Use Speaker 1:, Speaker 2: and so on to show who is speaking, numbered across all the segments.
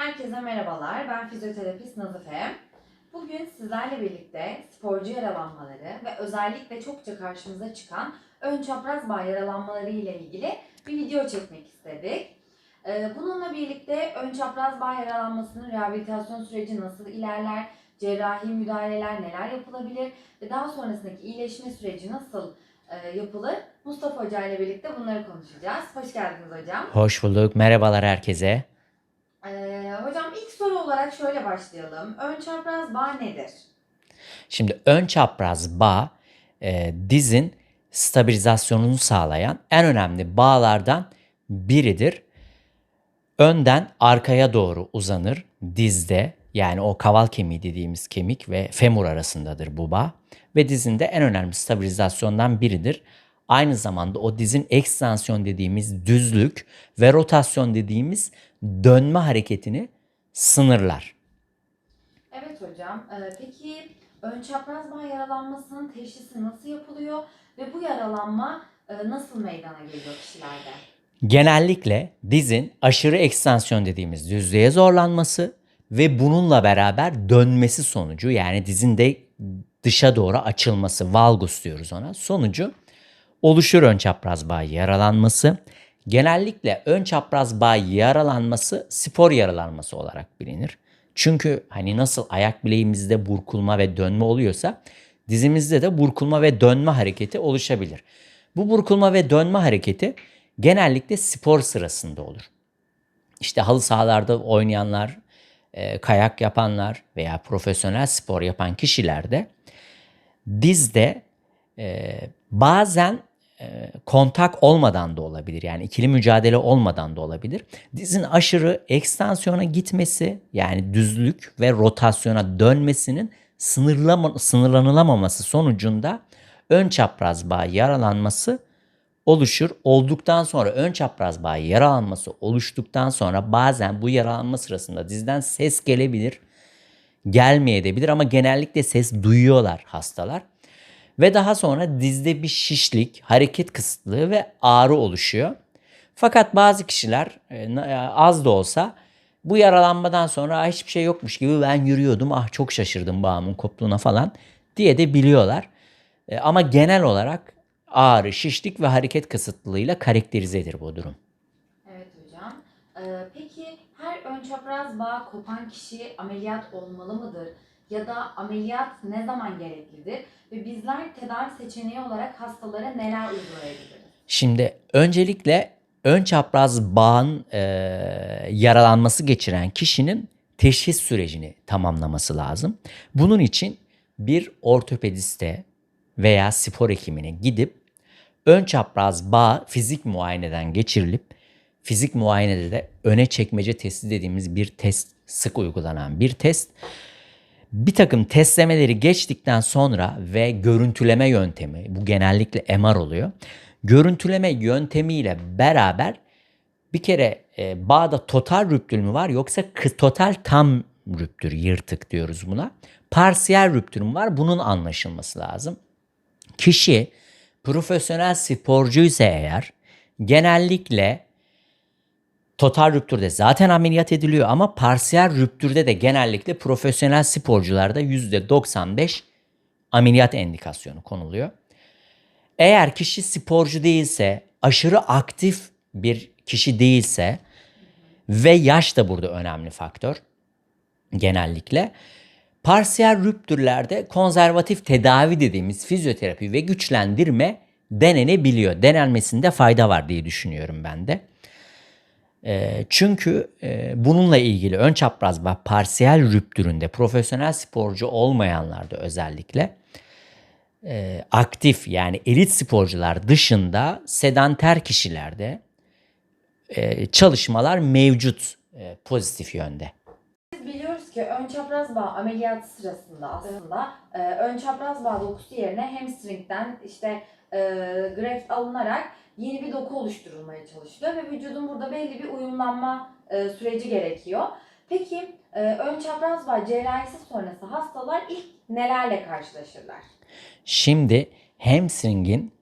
Speaker 1: Herkese merhabalar. Ben fizyoterapist Nazife. Bugün sizlerle birlikte sporcu yaralanmaları ve özellikle çokça karşımıza çıkan ön çapraz bağ yaralanmaları ile ilgili bir video çekmek istedik. Ee, Bununla birlikte ön çapraz bağ yaralanmasının rehabilitasyon süreci nasıl ilerler, cerrahi müdahaleler neler yapılabilir ve daha sonrasındaki iyileşme süreci nasıl e, yapılır? Mustafa Hoca ile birlikte bunları konuşacağız. Hoş geldiniz hocam.
Speaker 2: Hoş bulduk. Merhabalar herkese.
Speaker 1: Ee, hocam ilk soru olarak şöyle başlayalım. Ön çapraz bağ nedir?
Speaker 2: Şimdi ön çapraz bağ e, dizin stabilizasyonunu sağlayan en önemli bağlardan biridir. Önden arkaya doğru uzanır dizde yani o kaval kemiği dediğimiz kemik ve femur arasındadır bu bağ ve dizinde en önemli stabilizasyondan biridir. Aynı zamanda o dizin ekstansiyon dediğimiz düzlük ve rotasyon dediğimiz dönme hareketini sınırlar.
Speaker 1: Evet hocam. Ee, peki ön çapraz bağ yaralanmasının teşhisi nasıl yapılıyor ve bu yaralanma e, nasıl meydana geliyor kişilerde?
Speaker 2: Genellikle dizin aşırı ekstansiyon dediğimiz düzlüğe zorlanması ve bununla beraber dönmesi sonucu yani dizin de dışa doğru açılması valgus diyoruz ona sonucu oluşur ön çapraz bağ yaralanması. Genellikle ön çapraz bağ yaralanması spor yaralanması olarak bilinir. Çünkü hani nasıl ayak bileğimizde burkulma ve dönme oluyorsa dizimizde de burkulma ve dönme hareketi oluşabilir. Bu burkulma ve dönme hareketi genellikle spor sırasında olur. İşte halı sahalarda oynayanlar, e, kayak yapanlar veya profesyonel spor yapan kişilerde dizde e, bazen kontak olmadan da olabilir. Yani ikili mücadele olmadan da olabilir. Dizin aşırı ekstansiyona gitmesi yani düzlük ve rotasyona dönmesinin sınırlama, sınırlanılamaması sonucunda ön çapraz bağ yaralanması oluşur. Olduktan sonra ön çapraz bağ yaralanması oluştuktan sonra bazen bu yaralanma sırasında dizden ses gelebilir. Gelmeyebilir ama genellikle ses duyuyorlar hastalar. Ve daha sonra dizde bir şişlik, hareket kısıtlığı ve ağrı oluşuyor. Fakat bazı kişiler e, e, az da olsa bu yaralanmadan sonra "Aa, hiçbir şey yokmuş gibi ben yürüyordum ah çok şaşırdım bağımın koptuğuna falan diye de biliyorlar. E, Ama genel olarak ağrı, şişlik ve hareket kısıtlılığıyla karakterizedir bu durum.
Speaker 1: Evet hocam. Ee, peki her ön çapraz bağ kopan kişi ameliyat olmalı mıdır? Ya da ameliyat ne zaman gereklidir? Ve bizler tedavi seçeneği olarak hastalara neler uygulayabiliriz?
Speaker 2: Şimdi öncelikle ön çapraz bağın e, yaralanması geçiren kişinin teşhis sürecini tamamlaması lazım. Bunun için bir ortopediste veya spor hekimine gidip ön çapraz bağ fizik muayeneden geçirilip fizik muayenede de öne çekmece testi dediğimiz bir test sık uygulanan bir test bir takım testlemeleri geçtikten sonra ve görüntüleme yöntemi, bu genellikle MR oluyor. Görüntüleme yöntemiyle beraber bir kere e, bağda total rüptür mü var yoksa total tam rüptür, yırtık diyoruz buna. Parsiyel rüptür mü var? Bunun anlaşılması lazım. Kişi profesyonel sporcuysa eğer genellikle Total rüptürde zaten ameliyat ediliyor ama parsiyel rüptürde de genellikle profesyonel sporcularda %95 ameliyat endikasyonu konuluyor. Eğer kişi sporcu değilse, aşırı aktif bir kişi değilse ve yaş da burada önemli faktör genellikle. Parsiyel rüptürlerde konservatif tedavi dediğimiz fizyoterapi ve güçlendirme denenebiliyor. Denenmesinde fayda var diye düşünüyorum ben de. E, çünkü e, bununla ilgili ön çapraz ve parsiyel rüptüründe profesyonel sporcu olmayanlarda özellikle e, aktif yani elit sporcular dışında sedanter kişilerde e, çalışmalar mevcut e, pozitif yönde.
Speaker 1: Biz biliyoruz ki ön çapraz bağ ameliyatı sırasında aslında e, ön çapraz bağ dokusu yerine hamstringden işte e, graft alınarak yeni bir doku oluşturulmaya çalışılıyor ve vücudun burada belli bir uyumlanma e, süreci gerekiyor. Peki e, ön çapraz bağ cerrahisi sonrası hastalar ilk nelerle karşılaşırlar?
Speaker 2: Şimdi hamstringin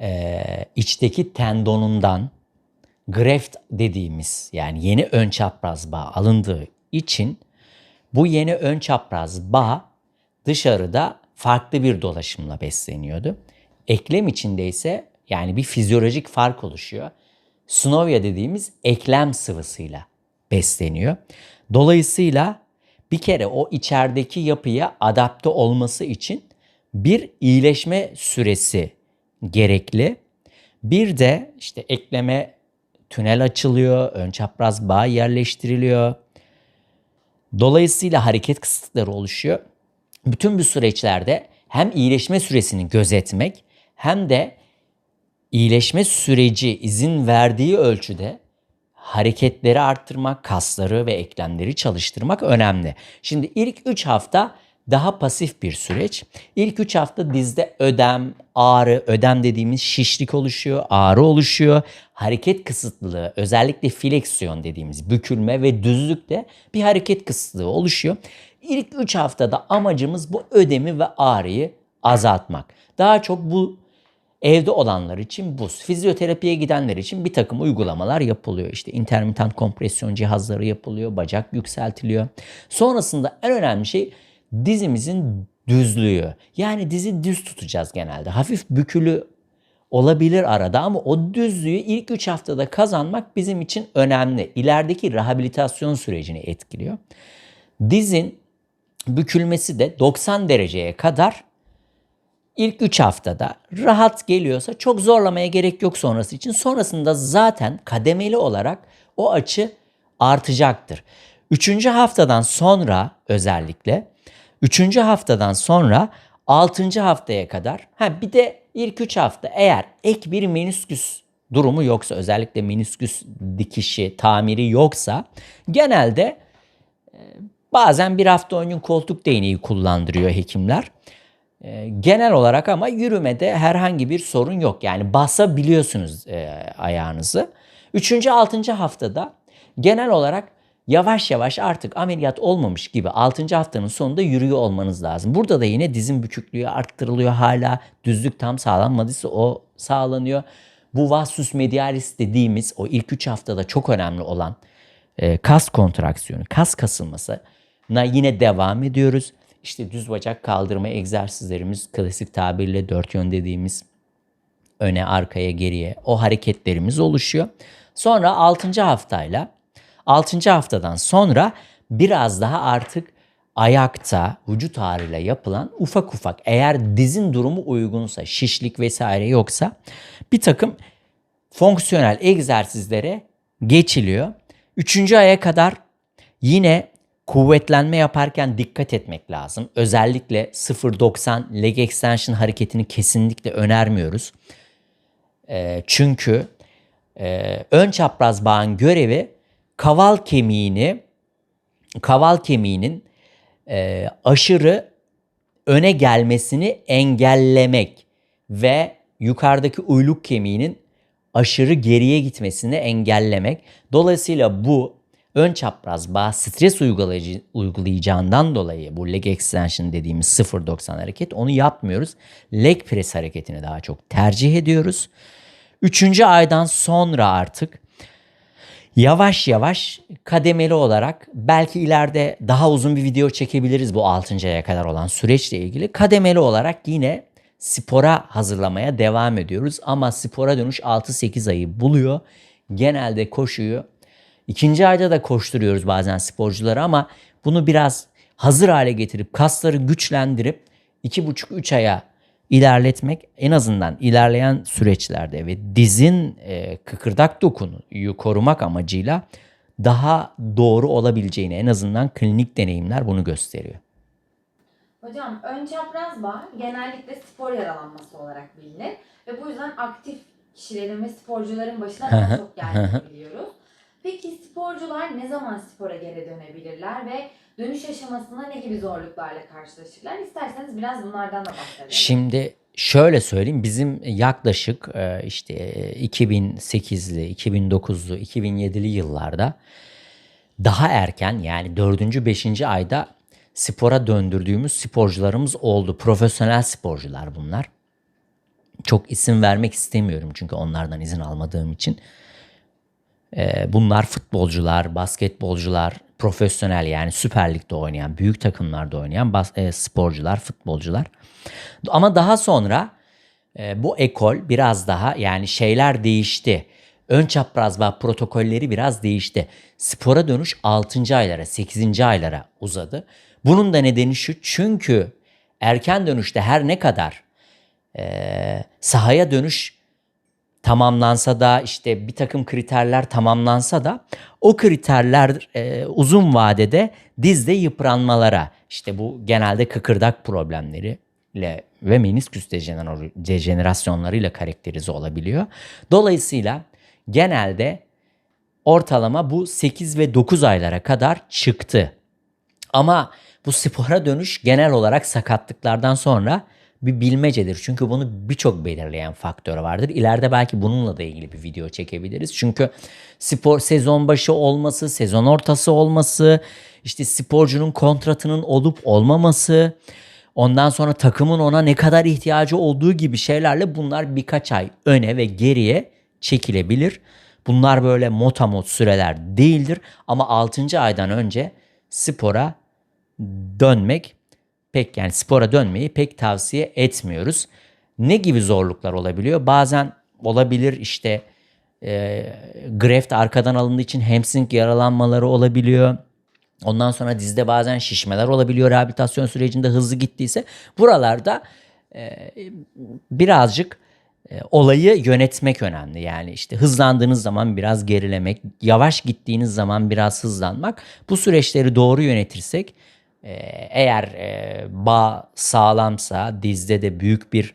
Speaker 2: e, içteki tendonundan graft dediğimiz yani yeni ön çapraz bağ alındığı için bu yeni ön çapraz bağ dışarıda farklı bir dolaşımla besleniyordu. Eklem içinde ise yani bir fizyolojik fark oluşuyor. Synovia dediğimiz eklem sıvısıyla besleniyor. Dolayısıyla bir kere o içerideki yapıya adapte olması için bir iyileşme süresi gerekli. Bir de işte ekleme tünel açılıyor, ön çapraz bağ yerleştiriliyor. Dolayısıyla hareket kısıtları oluşuyor. Bütün bu süreçlerde hem iyileşme süresini gözetmek hem de iyileşme süreci izin verdiği ölçüde hareketleri arttırmak, kasları ve eklemleri çalıştırmak önemli. Şimdi ilk 3 hafta daha pasif bir süreç. İlk 3 hafta dizde ödem, ağrı, ödem dediğimiz şişlik oluşuyor, ağrı oluşuyor. Hareket kısıtlılığı, özellikle fleksiyon dediğimiz bükülme ve düzlükte bir hareket kısıtlığı oluşuyor. İlk 3 haftada amacımız bu ödemi ve ağrıyı azaltmak. Daha çok bu Evde olanlar için buz, fizyoterapiye gidenler için bir takım uygulamalar yapılıyor. İşte intermittent kompresyon cihazları yapılıyor, bacak yükseltiliyor. Sonrasında en önemli şey dizimizin düzlüğü. Yani dizi düz tutacağız genelde. Hafif bükülü olabilir arada ama o düzlüğü ilk 3 haftada kazanmak bizim için önemli. İlerideki rehabilitasyon sürecini etkiliyor. Dizin bükülmesi de 90 dereceye kadar ilk 3 haftada rahat geliyorsa çok zorlamaya gerek yok sonrası için. Sonrasında zaten kademeli olarak o açı artacaktır. 3. haftadan sonra özellikle 3. haftadan sonra 6. haftaya kadar ha bir de ilk 3 hafta eğer ek bir menisküs durumu yoksa özellikle menisküs dikişi, tamiri yoksa genelde e, bazen bir hafta gün koltuk değneği kullandırıyor hekimler. E, genel olarak ama yürümede herhangi bir sorun yok. Yani basabiliyorsunuz e, ayağınızı. Üçüncü, altıncı haftada genel olarak yavaş yavaş artık ameliyat olmamış gibi 6. haftanın sonunda yürüyor olmanız lazım. Burada da yine dizin büküklüğü arttırılıyor. Hala düzlük tam sağlanmadıysa o sağlanıyor. Bu vastus medialis dediğimiz o ilk 3 haftada çok önemli olan e, kas kontraksiyonu, kas kasılmasına yine devam ediyoruz. İşte düz bacak kaldırma egzersizlerimiz klasik tabirle dört yön dediğimiz öne, arkaya, geriye o hareketlerimiz oluşuyor. Sonra 6. haftayla 6. haftadan sonra biraz daha artık ayakta vücut ağrıyla yapılan ufak ufak eğer dizin durumu uygunsa şişlik vesaire yoksa bir takım fonksiyonel egzersizlere geçiliyor. Üçüncü aya kadar yine kuvvetlenme yaparken dikkat etmek lazım. Özellikle 0.90 leg extension hareketini kesinlikle önermiyoruz. E, çünkü e, ön çapraz bağın görevi kaval kemiğini kaval kemiğinin e, aşırı öne gelmesini engellemek ve yukarıdaki uyluk kemiğinin aşırı geriye gitmesini engellemek. Dolayısıyla bu ön çapraz bağ stres uygulayıcı, uygulayacağından dolayı bu leg extension dediğimiz 0.90 hareket onu yapmıyoruz. Leg press hareketini daha çok tercih ediyoruz. Üçüncü aydan sonra artık yavaş yavaş kademeli olarak belki ileride daha uzun bir video çekebiliriz bu 6. aya kadar olan süreçle ilgili. Kademeli olarak yine spora hazırlamaya devam ediyoruz ama spora dönüş 6-8 ayı buluyor. Genelde koşuyu İkinci ayda da koşturuyoruz bazen sporcuları ama bunu biraz hazır hale getirip kasları güçlendirip iki buçuk üç aya ilerletmek en azından ilerleyen süreçlerde ve dizin e, kıkırdak dokunuyu korumak amacıyla daha doğru olabileceğini en azından klinik deneyimler bunu gösteriyor.
Speaker 1: Hocam ön çapraz bağ genellikle spor yaralanması olarak bilinir ve bu yüzden aktif kişilerin ve sporcuların başına daha çok geldiğini biliyoruz. Peki sporcular ne zaman spora geri dönebilirler ve dönüş aşamasında ne gibi zorluklarla karşılaşırlar? İsterseniz biraz bunlardan da bahsedelim.
Speaker 2: Şimdi şöyle söyleyeyim bizim yaklaşık e, işte 2008'li, 2009'lu, 2007'li yıllarda daha erken yani 4. 5. ayda spora döndürdüğümüz sporcularımız oldu. Profesyonel sporcular bunlar. Çok isim vermek istemiyorum çünkü onlardan izin almadığım için. Ee, bunlar futbolcular, basketbolcular, profesyonel yani Süper Lig'de oynayan, büyük takımlarda oynayan bas- e, sporcular, futbolcular. Ama daha sonra e, bu ekol biraz daha yani şeyler değişti. Ön çapraz bağ protokolleri biraz değişti. Spora dönüş 6. aylara, 8. aylara uzadı. Bunun da nedeni şu çünkü erken dönüşte her ne kadar e, sahaya dönüş tamamlansa da işte bir takım kriterler tamamlansa da o kriterler e, uzun vadede dizde yıpranmalara işte bu genelde kıkırdak problemleriyle ve menisküs dejener- dejenerasyonlarıyla karakterize olabiliyor. Dolayısıyla genelde ortalama bu 8 ve 9 aylara kadar çıktı. Ama bu spora dönüş genel olarak sakatlıklardan sonra bir bilmecedir. Çünkü bunu birçok belirleyen faktör vardır. İleride belki bununla da ilgili bir video çekebiliriz. Çünkü spor sezon başı olması, sezon ortası olması, işte sporcunun kontratının olup olmaması, ondan sonra takımın ona ne kadar ihtiyacı olduğu gibi şeylerle bunlar birkaç ay öne ve geriye çekilebilir. Bunlar böyle motamot süreler değildir ama 6. aydan önce spora dönmek pek yani spora dönmeyi pek tavsiye etmiyoruz. Ne gibi zorluklar olabiliyor? Bazen olabilir işte e, greft arkadan alındığı için hamstring yaralanmaları olabiliyor. Ondan sonra dizde bazen şişmeler olabiliyor rehabilitasyon sürecinde hızlı gittiyse. Buralarda e, birazcık e, olayı yönetmek önemli. Yani işte hızlandığınız zaman biraz gerilemek, yavaş gittiğiniz zaman biraz hızlanmak. Bu süreçleri doğru yönetirsek e, eğer e, bağ sağlamsa dizde de büyük bir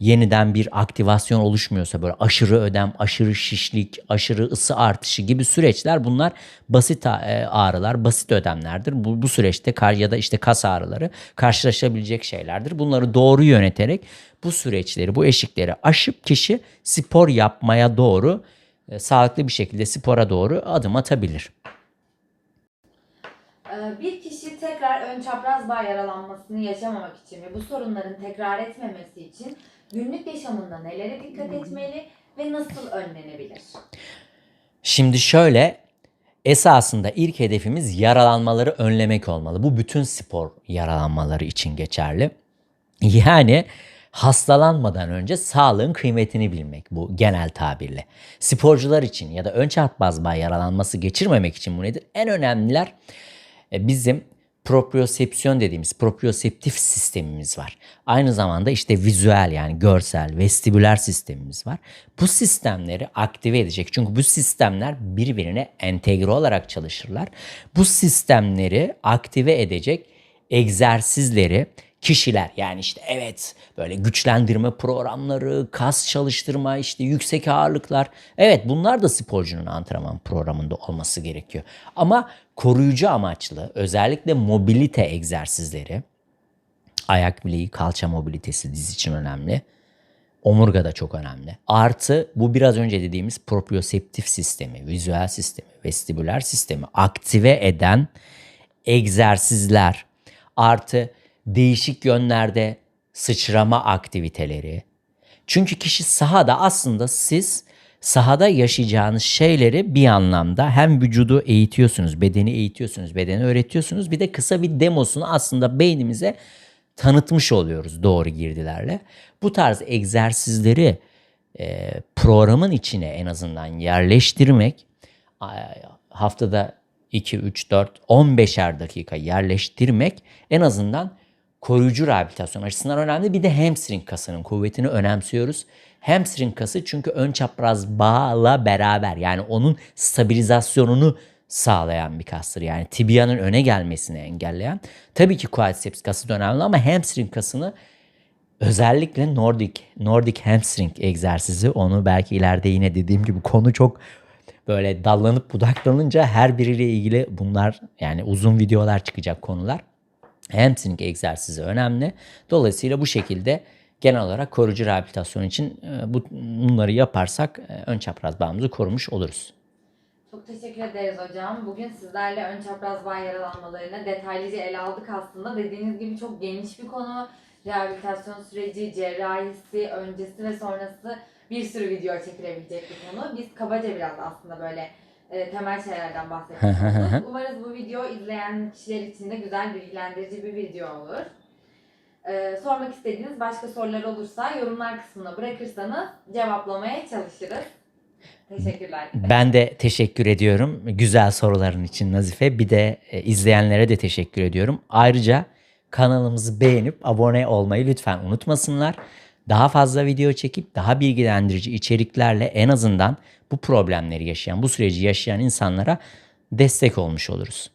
Speaker 2: yeniden bir aktivasyon oluşmuyorsa böyle aşırı ödem, aşırı şişlik, aşırı ısı artışı gibi süreçler bunlar basit e, ağrılar, basit ödemlerdir. Bu, bu süreçte kar ya da işte kas ağrıları karşılaşabilecek şeylerdir. Bunları doğru yöneterek bu süreçleri, bu eşikleri aşıp kişi spor yapmaya doğru e, sağlıklı bir şekilde spora doğru adım atabilir.
Speaker 1: Ee, Bir kişi tekrar ön çapraz bağ yaralanmasını yaşamamak için ve bu sorunların tekrar etmemesi için günlük yaşamında nelere dikkat etmeli ve nasıl önlenebilir?
Speaker 2: Şimdi şöyle esasında ilk hedefimiz yaralanmaları önlemek olmalı. Bu bütün spor yaralanmaları için geçerli. Yani hastalanmadan önce sağlığın kıymetini bilmek bu genel tabirle. Sporcular için ya da ön çarpmaz bağ yaralanması geçirmemek için bu nedir? En önemliler bizim propriosepsiyon dediğimiz proprioseptif sistemimiz var. Aynı zamanda işte vizüel yani görsel, vestibüler sistemimiz var. Bu sistemleri aktive edecek. Çünkü bu sistemler birbirine entegre olarak çalışırlar. Bu sistemleri aktive edecek egzersizleri kişiler yani işte evet böyle güçlendirme programları, kas çalıştırma, işte yüksek ağırlıklar. Evet bunlar da sporcunun antrenman programında olması gerekiyor. Ama koruyucu amaçlı özellikle mobilite egzersizleri, ayak bileği, kalça mobilitesi diz için önemli. Omurga da çok önemli. Artı bu biraz önce dediğimiz proprioseptif sistemi, vizüel sistemi, vestibüler sistemi aktive eden egzersizler artı değişik yönlerde sıçrama aktiviteleri. Çünkü kişi sahada aslında siz sahada yaşayacağınız şeyleri bir anlamda hem vücudu eğitiyorsunuz, bedeni eğitiyorsunuz, bedeni öğretiyorsunuz. Bir de kısa bir demosunu aslında beynimize tanıtmış oluyoruz doğru girdilerle. Bu tarz egzersizleri e, programın içine en azından yerleştirmek haftada 2, 3, 4, 15'er dakika yerleştirmek en azından koruyucu rehabilitasyon açısından önemli. Bir de hamstring kasının kuvvetini önemsiyoruz. Hamstring kası çünkü ön çapraz bağla beraber yani onun stabilizasyonunu sağlayan bir kastır. Yani tibianın öne gelmesini engelleyen. Tabii ki quadriceps kası da önemli ama hamstring kasını özellikle Nordic Nordic hamstring egzersizi onu belki ileride yine dediğim gibi konu çok böyle dallanıp budaklanınca her biriyle ilgili bunlar yani uzun videolar çıkacak konular. Hamstring egzersizi önemli. Dolayısıyla bu şekilde genel olarak koruyucu rehabilitasyon için e, bu bunları yaparsak e, ön çapraz bağımızı korumuş oluruz.
Speaker 1: Çok teşekkür ederiz hocam. Bugün sizlerle ön çapraz bağ yaralanmalarını detaylıca ele aldık aslında. Dediğiniz gibi çok geniş bir konu. Rehabilitasyon süreci, cerrahisi, öncesi ve sonrası bir sürü video çekilebilecek bir konu. Biz kabaca biraz aslında böyle e, temel şeylerden bahsetmiş olduk. Umarız bu video izleyen kişiler için de güzel, bilgilendirici bir video olur. E, sormak istediğiniz başka sorular olursa yorumlar kısmına bırakırsanız cevaplamaya çalışırız. Teşekkürler.
Speaker 2: Ben de teşekkür ediyorum güzel soruların için Nazife. Bir de e, izleyenlere de teşekkür ediyorum. Ayrıca kanalımızı beğenip abone olmayı lütfen unutmasınlar. Daha fazla video çekip daha bilgilendirici içeriklerle en azından bu problemleri yaşayan, bu süreci yaşayan insanlara destek olmuş oluruz.